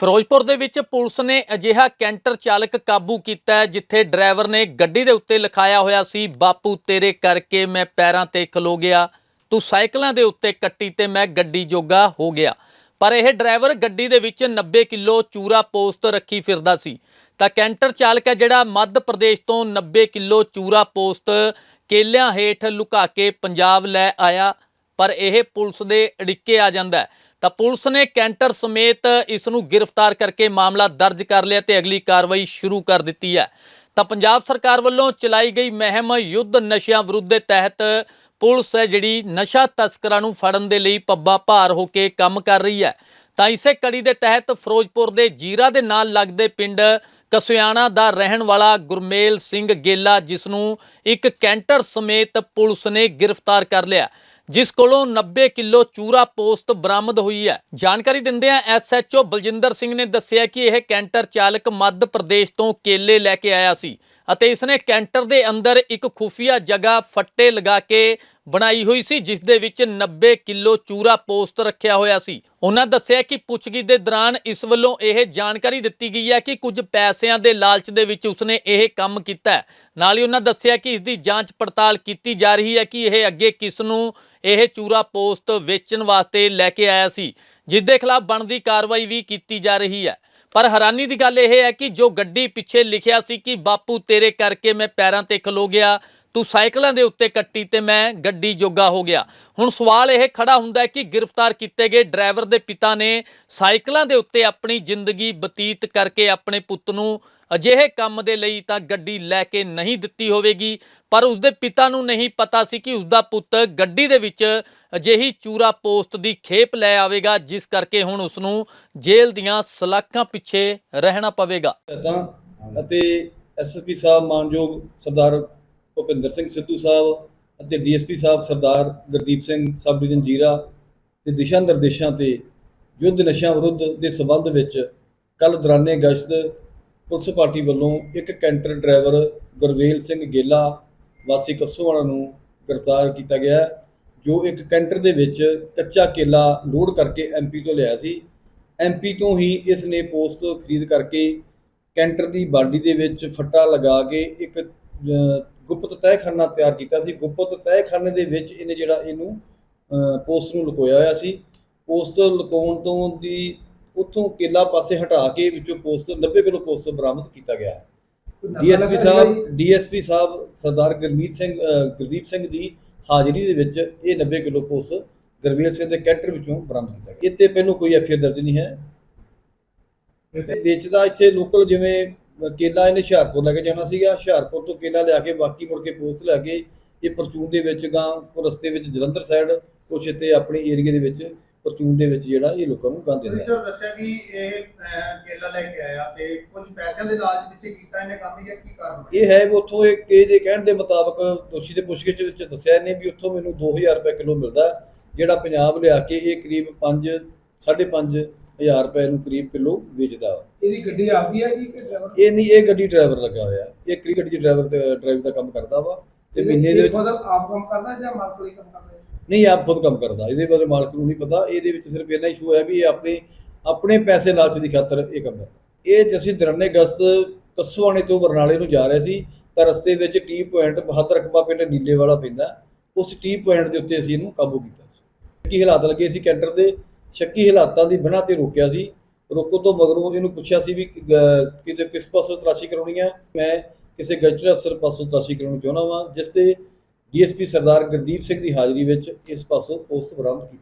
ਫਿਰੋਜ਼ਪੁਰ ਦੇ ਵਿੱਚ ਪੁਲਿਸ ਨੇ ਅਜਿਹਾ ਕੈਂਟਰ ਚਾਲਕ ਕਾਬੂ ਕੀਤਾ ਜਿੱਥੇ ਡਰਾਈਵਰ ਨੇ ਗੱਡੀ ਦੇ ਉੱਤੇ ਲਿਖਾਇਆ ਹੋਇਆ ਸੀ, ਬਾਪੂ, ਤੇਰੇ ਕਰਕੇ ਮੈਂ ਪੈਰਾਂ ਤੇ ਖਲੋ ਗਿਆ। ਤੂੰ ਸਾਈਕਲਾਂ ਦੇ ਉੱਤੇ ਕੱਟੀ ਤੇ ਮੈਂ ਗੱਡੀ ਜੋਗਾ ਹੋ ਗਿਆ। ਪਰ ਇਹ ਡਰਾਈਵਰ ਗੱਡੀ ਦੇ ਵਿੱਚ 90 ਕਿਲੋ ਚੂਰਾ ਪੋਸਟ ਰੱਖੀ ਫਿਰਦਾ ਸੀ। ਤਾਂ ਕੈਂਟਰ ਚਾਲਕ ਹੈ ਜਿਹੜਾ ਮੱਧ ਪ੍ਰਦੇਸ਼ ਤੋਂ 90 ਕਿਲੋ ਚੂਰਾ ਪੋਸਟ ਕੇਲਿਆਂ ਹੇਠ ਲੁਕਾ ਕੇ ਪੰਜਾਬ ਲੈ ਆਇਆ, ਪਰ ਇਹ ਪੁਲਿਸ ਦੇ ਅੜਿੱਕੇ ਆ ਜਾਂਦਾ ਤਾਂ ਪੁਲਿਸ ਨੇ ਕੈਂਟਰ ਸਮੇਤ ਇਸ ਨੂੰ ਗ੍ਰਿਫਤਾਰ ਕਰਕੇ ਮਾਮਲਾ ਦਰਜ ਕਰ ਲਿਆ ਤੇ ਅਗਲੀ ਕਾਰਵਾਈ ਸ਼ੁਰੂ ਕਰ ਦਿੱਤੀ ਹੈ। ਤਾਂ ਪੰਜਾਬ ਸਰਕਾਰ ਵੱਲੋਂ ਚਲਾਈ ਗਈ ਮਹਿਮ ਯੁੱਧ ਨਸ਼ਿਆਂ ਵਿਰੁੱਧ ਦੇ ਤਹਿਤ ਪੁਲਿਸ ਹੈ ਜਿਹੜੀ ਨਸ਼ਾ ਤਸਕਰਾਂ ਨੂੰ ਫੜਨ ਦੇ ਲਈ ਪੱਬਾ ਭਾਰ ਹੋ ਕੇ ਕੰਮ ਕਰ ਰਹੀ ਹੈ। ਤਾਂ ਇਸੇ ਕੜੀ ਦੇ ਤਹਿਤ ਫਿਰੋਜ਼ਪੁਰ ਦੇ ਜੀਰਾ ਦੇ ਨਾਲ ਲੱਗਦੇ ਪਿੰਡ ਕਸਿਆਣਾ ਦਾ ਰਹਿਣ ਵਾਲਾ ਗੁਰਮੇਲ ਸਿੰਘ ਗੇਲਾ ਜਿਸ ਨੂੰ ਇੱਕ ਕੈਂਟਰ ਸਮੇਤ ਪੁਲਿਸ ਨੇ ਗ੍ਰਿਫਤਾਰ ਕਰ ਲਿਆ। ਜਿਸ ਕੋਲੋਂ 90 ਕਿਲੋ ਚੂਰਾ ਪੋਸਤ ਬਰਾਮਦ ਹੋਈ ਹੈ। ਜਾਣਕਾਰੀ ਦਿੰਦਿਆਂ ਐਸਐਚਓ ਬਲਜਿੰਦਰ ਸਿੰਘ ਨੇ ਦੱਸਿਆ ਕਿ ਇਹ ਕੈਂਟਰ ਚਾਲਕ ਮੱਧ ਪ੍ਰਦੇਸ਼ ਤੋਂ ਕੇਲੇ ਲੈ ਕੇ ਆਇਆ ਸੀ। ਅਤੇ ਇਸਨੇ ਕੈਂਟਰ ਦੇ ਅੰਦਰ ਇੱਕ ਖੁਫੀਆ ਜਗ੍ਹਾ ਫੱਟੇ ਲਗਾ ਕੇ ਬਣਾਈ ਹੋਈ ਸੀ, ਜਿਸ ਦੇ ਵਿੱਚ 90 ਕਿਲੋ ਚੂਰਾ ਪੋਸਟ ਰੱਖਿਆ ਹੋਇਆ ਸੀ। ਉਹਨਾਂ ਦੱਸਿਆ ਕਿ ਪੁੱਛਗਿੱਛ ਦੇ ਦੌਰਾਨ ਇਸ ਵੱਲੋਂ ਇਹ ਜਾਣਕਾਰੀ ਦਿੱਤੀ ਗਈ ਹੈ ਕਿ ਕੁਝ ਪੈਸਿਆਂ ਦੇ ਲਾਲਚ ਦੇ ਵਿੱਚ ਉਸਨੇ ਇਹ ਕੰਮ ਕੀਤਾ ਨਾਲ ਹੀ ਉਹਨਾਂ ਦੱਸਿਆ ਕਿ ਇਸ ਦੀ ਜਾਂਚ ਪੜਤਾਲ ਕੀਤੀ ਜਾ ਰਹੀ ਹੈ ਕਿ ਇਹ ਅੱਗੇ ਕਿਸ ਨੂੰ ਇਹ ਚੂਰਾ ਪੋਸਟ ਵੇਚਣ ਵਾਸਤੇ ਲੈ ਕੇ ਆਇਆ ਸੀ, ਜਿਸ ਦੇ ਖਿਲਾਫ ਬਣਦੀ ਕਾਰਵਾਈ ਵੀ ਕੀਤੀ ਜਾ ਰਹੀ ਹੈ। ਪਰ ਹੈਰਾਨੀ ਦੀ ਗੱਲ ਇਹ ਹੈ ਕਿ ਜੋ ਗੱਡੀ ਪਿੱਛੇ ਲਿਖਿਆ ਸੀ ਕਿ, ਬਾਪੂ, ਤੇਰੇ ਕਰਕੇ ਮੈਂ ਪੈਰਾਂ ਤੇ ਖਲੋ ਗਿਆ, ਤੂੰ ਸਾਈਕਲਾਂ ਦੇ ਉੱਤੇ ਕੱਟੀ ਤੇ ਮੈਂ ਗੱਡੀ ਜੋਗਾ ਹੋ ਗਿਆ। ਹੁਣ ਸਵਾਲ ਇਹ ਖੜਾ ਹੁੰਦਾ ਹੈ ਕਿ ਗ੍ਰਿਫਤਾਰ ਕੀਤੇ ਗਏ ਡਰਾਈਵਰ ਦੇ ਪਿਤਾ ਨੇ ਸਾਈਕਲਾਂ ਦੇ ਉੱਤੇ ਆਪਣੀ ਜ਼ਿੰਦਗੀ ਬਤੀਤ ਕਰਕੇ ਆਪਣੇ ਪੁੱਤ ਨੂੰ ਅਜਿਹੇ ਕੰਮ ਦੇ ਲਈ ਤਾਂ ਗੱਡੀ ਲੈ ਕੇ ਨਹੀਂ ਦਿੱਤੀ ਹੋਵੇਗੀ, ਪਰ ਉਸਦੇ ਪਿਤਾ ਨੂੰ ਨਹੀਂ ਪਤਾ ਸੀ ਕਿ ਉਸਦਾ ਪੁੱਤ ਗੱਡੀ ਦੇ ਵਿੱਚ ਅਜਿਹੀ ਚੂਰਾ ਪੋਸਟ ਦੀ ਖੇਪ ਲੈ ਆਵੇਗਾ, ਜਿਸ ਕਰਕੇ ਹੁਣ ਉਸ ਨੂੰ ਜੇਲ੍ਹ ਦੀਆਂ ਸਲਾਖਾਂ ਪਿੱਛੇ ਰਹਿਣਾ ਪਵੇਗਾ। ਤਾਂ ਅਤੇ ਐਸਐਸਪੀ ਸਾਹਿਬ ਮਾਨਯੋਗ ਸਰਦਾਰ ਭੁਪਿੰਦਰ ਸਿੰਘ ਸਿੱਧੂ ਸਾਹਿਬ ਅਤੇ DSP Sahib Sardar Gurdeep Singh sub division Zira ਦੇ ਦਿਸ਼ਾ ਨਿਰਦੇਸ਼ਾਂ ਤੇ ਯੁੱਧ ਨਸ਼ਿਆਂ ਵਿਰੁੱਧ ਦੇ ਸਬੰਧ ਵਿੱਚ ਕੱਲ ਦੌਰਾਨੇ ਗਸ਼ਤ ਪੁਲਿਸ ਪਾਰਟੀ ਵੱਲੋਂ ਇੱਕ ਕੈਂਟਰ ਡਰਾਈਵਰ ਗੁਰਵੇਲ ਸਿੰਘ ਗੇਲਾ ਵਾਸੀ ਕੱਸੋਵਾਲਾ ਨੂੰ ਗ੍ਰਿਫਤਾਰ ਕੀਤਾ ਗਿਆ ਜੋ ਇੱਕ ਕੈਂਟਰ ਦੇ ਵਿੱਚ ਕੱਚਾ ਕੇਲਾ ਲੋਡ ਕਰਕੇ ਐਮਪੀ ਤੋਂ ਲਿਆ ਸੀ। ਐਮਪੀ ਤੋਂ ਹੀ ਇਸ ਨੇ ਪੋਸਟ ਖਰੀਦ ਕਰਕੇ ਕੈਂਟਰ ਦੀ ਬਾਡੀ ਦੇ ਵਿੱਚ ਫੱਟਾ ਲਗਾ ਕੇ ਇੱਕ ਗੁਪਤ ਤਹਿਖਾਨਾ ਤਿਆਰ ਕੀਤਾ ਸੀ। ਗੁਪਤ ਤਹਿਖਾਨੇ ਦੇ ਵਿੱਚ ਇਹਨੇ ਜਿਹੜਾ ਇਹਨੂੰ ਪੋਸਟ ਨੂੰ ਲੁਕੋਇਆ ਹੋਇਆ ਸੀ। ਪੋਸਟ ਲੁਕਾਉਣ ਤੋਂ ਦੀ ਉੱਥੋਂ ਕੇਲਾ ਪਾਸੇ ਹਟਾ ਕੇ ਵਿੱਚੋਂ ਪੋਸਟ 90 ਕਿਲੋ ਪੋਸਟ ਬਰਾਮਦ ਕੀਤਾ ਗਿਆ ਹੈ। ਡੀਐਸਪੀ ਸਾਹਿਬ ਡੀਐਸਪੀ ਸਾਹਿਬ ਸਰਦਾਰ ਗੁਰਮੀਤ ਸਿੰਘ ਗੁਰਦੀਪ ਸਿੰਘ ਦੀ ਹਾਜ਼ਰੀ ਦੇ ਵਿੱਚ ਇਹ 90 ਕਿਲੋ ਪੋਸਟ ਗੁਰਵੀਰ ਸਿੰਘ ਦੇ ਕੈਂਟਰ ਵਿੱਚੋਂ ਬਰਾਮਦ ਕੀਤਾ ਗਿਆ। ਇੱਥੇ ਪਹਿਲੋਂ ਕੋਈ ਐਫਆਈਆਰ ਦਰਜ ਨਹੀਂ ਹੈ। ਇਹ ਵੇਚਦਾ ਇੱਥੇ ਲੋਕਲ ਜਿਵੇਂ ਕੇਲਾ ਇਹਨੇ ਹੁਸ਼ਿਆਰਪੁਰ ਲੈ ਕੇ ਜਾਣਾ ਸੀਗਾ। ਹੁਸ਼ਿਆਰਪੁਰ ਤੋਂ ਕੇਲਾ ਲਿਆ ਕੇ ਬਾਕੀ ਮੁੜ ਕੇ ਪੋਸਟ ਲੈ ਕੇ ਇਹ ਪਰਚੂਨ ਦੇ ਵਿੱਚ ਗਾਂ ਰਸਤੇ ਵਿੱਚ ਜਲੰਧਰ ਸਾਈਡ ਕੁਛ ਇੱਥੇ ਆਪਣੀ ਏਰੀਆ ਦੇ ਵਿੱਚ ਪਰਚੂਨ ਦੇ ਵਿੱਚ ਜਿਹੜਾ ਇਹ ਲੋਕਾਂ ਨੂੰ ਗਾਂ ਦਿੰਦਾ ਨੇ ਦੱਸਿਆ ਕਿ ਇਹ ਕੇਲਾ ਲੈ ਕੇ ਆਇਆ ਤੇ ਕੁਝ ਪੈਸਿਆਂ ਦੇ ਲਾਲਚ ਵਿੱਚ ਕੀਤਾ ਇਹਨੇ ਕੰਮ ਜਾਂ ਕੀ ਕਾਰਨ? ਇਹ ਹੈ ਵੀ ਉੱਥੋਂ ਇਹ ਇਹਦੇ ਕਹਿਣ ਦੇ ਮੁਤਾਬਕ ਦੋਸ਼ੀ ਦੇ ਪੁੱਛਗਿੱਛ ਵਿੱਚ ਦੱਸਿਆ ਇਹਨੇ ਵੀ ਉੱਥੋਂ ਮੈਨੂੰ 2000 ਰੁਪਏ ਕਿਲੋ ਮਿਲਦਾ ਜਿਹੜਾ ਪੰਜਾਬ ਲਿਆ ਕੇ ਇਹ ਕਰੀਬ 5 5.5 ਹਜ਼ਾਰ ਰੁਪਏ ਨੂੰ ਕਰੀਬ ਕਿਲੋ ਵੇਚਦਾ ਵਾ। ਇਹਦੀ ਗੱਡੀ ਆਪਦੀ ਹੈ ਜੀ ਕਿ ਡਰਾਈਵਰ ਇਹ ਨਹੀਂ ਇਹ ਗੱਡੀ ਡਰਾਈਵਰ ਲੱਗਾ ਹੋਇਆ ਇਹ ਕਰੀ ਗੱਡੀ ਡਰਾਈਵਰ ਤੇ ਡਰਾਈਵ ਦਾ ਕੰਮ ਕਰਦਾ ਵਾ ਤੇ ਮਹੀਨੇ ਦੇ ਵਿੱਚ ਖੁਦ ਆਪ ਕੰਮ ਕਰਦਾ ਜਾਂ ਮਾਲਕ ਲਈ ਕੰਮ ਕਰਦਾ? ਨਹੀਂ, ਆਪ ਖੁਦ ਕੰਮ ਕਰਦਾ। ਇਹਦੇ ਬਾਰੇ ਮਾਲਕ ਨੂੰ ਨਹੀਂ ਪਤਾ। ਇਹਦੇ ਵਿੱਚ ਸਿਰਫ ਇੰਨਾ ਇਸ਼ੂ ਹੈ ਵੀ ਇਹ ਆਪਣੇ ਆਪਣੇ ਪੈਸੇ ਲਾਲਚ ਦੀ ਖਾਤਰ ਇਹ ਕੰਮ ਕਰਦਾ। ਇਹ ਅਸੀਂ ਦਰਨੇ ਗਸਤ ਕਸਵਾਣੇ ਤੋਂ ਬਰਨਾਲੇ ਨੂੰ ਜਾ ਰਹੇ ਸੀ, ਤਾਂ ਰਸਤੇ ਵਿੱਚ ਟੀ ਪੁਆਇੰਟ ਬਹਾਦਰ ਰਕਬਾ ਪਿੰਡ ਨੀਲੇ ਵਾਲਾ ਪੈਂਦਾ। ਉਸ ਟੀ ਪੁਆਇੰਟ ਦੇ ਉੱਤੇ ਅਸੀਂ ਇਹਨੂੰ ਕਾਬੂ ਕੀਤਾ ਸੀ। ਸ਼ੱਕੀ ਹਾਲਾਤ ਲੱਗੇ ਸੀ ਕੈਂਟਰ ਦੇ। ਸ਼ੱਕੀ ਹਾਲਾਤਾਂ ਦੀ ਬਿਨਾਂ ਤੇ ਰੋਕਿਆ ਸੀ। ਰੋਕੋ ਤੋਂ ਮਗਰੋਂ ਇਹਨੂੰ ਪੁੱਛਿਆ ਸੀ ਵੀ ਕਿਤੇ ਕਿਸ ਪਾਸੋਂ ਤਰਾਸ਼ੀ ਕਰਾਉਣੀ ਹੈ? ਮੈਂ ਕਿਸੇ ਗਜ਼ਟਡ ਅਫਸਰ ਪਾਸੋਂ ਤਰਾਸ਼ੀ ਕਰਾਉਣੀ ਚਾਹੁੰਦਾ ਵਾਂ, ਜਿਸ ਤੇ ਡੀਐਸਪੀ ਸਰਦਾਰ ਗੁਰਦੀਪ ਸਿੰਘ ਦੀ ਹਾਜ਼ਰੀ ਵਿੱਚ ਇਸ ਪਾਸੋਂ ਪੋਸਟ ਬਰਾਮਦ ਕੀਤੀ।